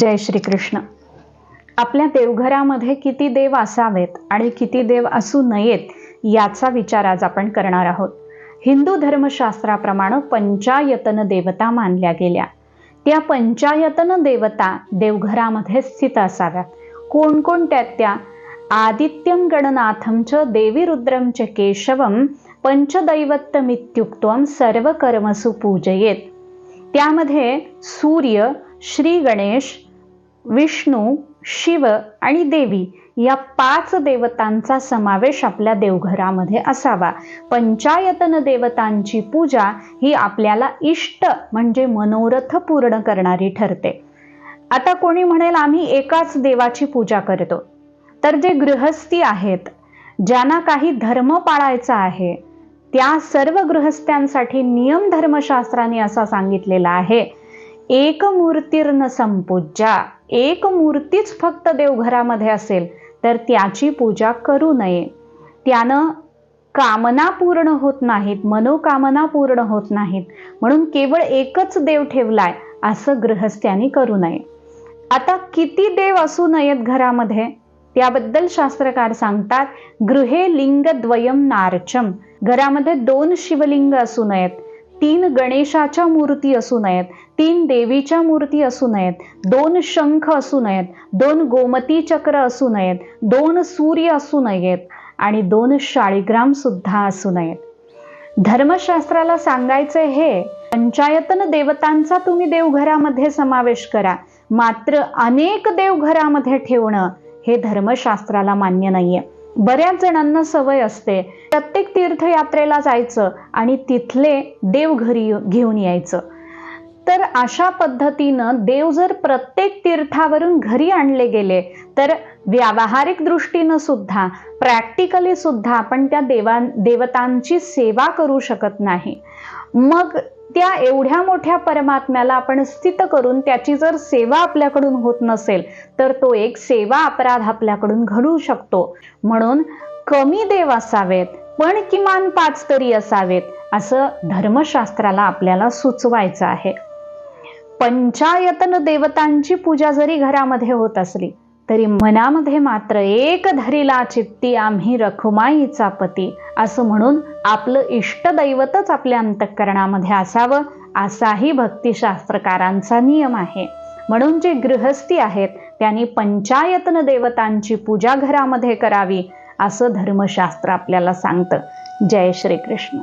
जय श्रीकृष्ण. आपल्या देवघरामध्ये किती देव असावेत आणि किती देव असू नयेत याचा विचार आज आपण करणार आहोत. हिंदू धर्मशास्त्राप्रमाणे पंचायतन देवता मानल्या गेल्या. त्या पंचायतन देवता देवघरामध्ये स्थित असाव्यात. कोणकोणत्या त्या? आदित्यं गणनाथं च देवी रुद्रं च केशवं पंचदैवत्तमित्युक्त्वं सर्व कर्मसु पूजयेत. त्यामध्ये सूर्य श्री गणेश विष्णू शिव आणि देवी या पाच देवतांचा समावेश आपल्या देवघरामध्ये असावा. पंचायतन देवतांची पूजा ही आपल्याला इष्ट म्हणजे मनोरथ पूर्ण करणारी ठरते. आता कोणी म्हणेल आम्ही एकाच देवाची पूजा करतो. तर जे गृहस्थी आहेत ज्यांना काही धर्म पाळायचा आहे त्या सर्व गृहस्थ्यांसाठी नियम धर्मशास्त्राने असा सांगितलेला आहे एक मूर्तीर्न संपूज्या. एक मूर्तीच फक्त देवघरामध्ये असेल तर त्याची पूजा करू नये. त्यानं कामना पूर्ण होत नाहीत मनोकामना पूर्ण होत नाहीत. म्हणून केवळ एकच देव ठेवलाय असं गृहस्थ्यांनी करू नये. आता किती देव असू नयेत घरामध्ये? त्याबद्दल शास्त्रकार सांगतात गृहे लिंग द्वयम नारचम. घरामध्ये दोन शिवलिंग असू नयेत. तीन गणेशाच्या मूर्ती असू नयेत तीन देवीच्या मूर्ती असू नयेत दोन शंख असू नयेत दोन गोमती चक्र असू नयेत दोन सूर्य असू नयेत आणि दोन शाळीग्राम सुद्धा असू नयेत. धर्मशास्त्राला सांगायचे हे पंचायतन देवतांचा तुम्ही देवघरामध्ये समावेश करा मात्र अनेक देवघरामध्ये ठेवणं हे धर्मशास्त्राला मान्य नाहीये. बऱ्याच जणांना सवय असते. प्रत्येक तीर्थयात्रेला जायचं आणि तिथले देव घरी घेऊन यायचं. तर अशा पद्धतीनं देव जर प्रत्येक तीर्थावरून घरी आणले गेले तर व्यावहारिक दृष्टीनं सुद्धा प्रॅक्टिकली सुद्धा आपण त्या देवा देवतांची सेवा करू शकत नाही. मग त्या एवढ्या मोठ्या परमात्म्याला आपण स्थित करून त्याची जर सेवा आपल्याकडून होत नसेल तर तो एक सेवा अपराध आपल्याकडून घडू शकतो. म्हणून कमी देव असावेत पण किमान पाच तरी असावेत असं धर्मशास्त्राला आपल्याला सुचवायचं आहे. पंचायतन देवतांची पूजा जरी घरामध्ये होत असली तरी मनामध्ये मात्र एक धरीला चित्ती आम्ही रखुमाईचा पती. असं म्हणून आपलं इष्टदैवतच आपल्या अंतःकरणामध्ये असावं असाही भक्तिशास्त्रकारांचा नियम आहे. म्हणून जे गृहस्थी आहेत त्यांनी पंचायतन देवतांची पूजा घरामध्ये करावी असं धर्मशास्त्र आपल्याला सांगतं. जय श्रीकृष्ण.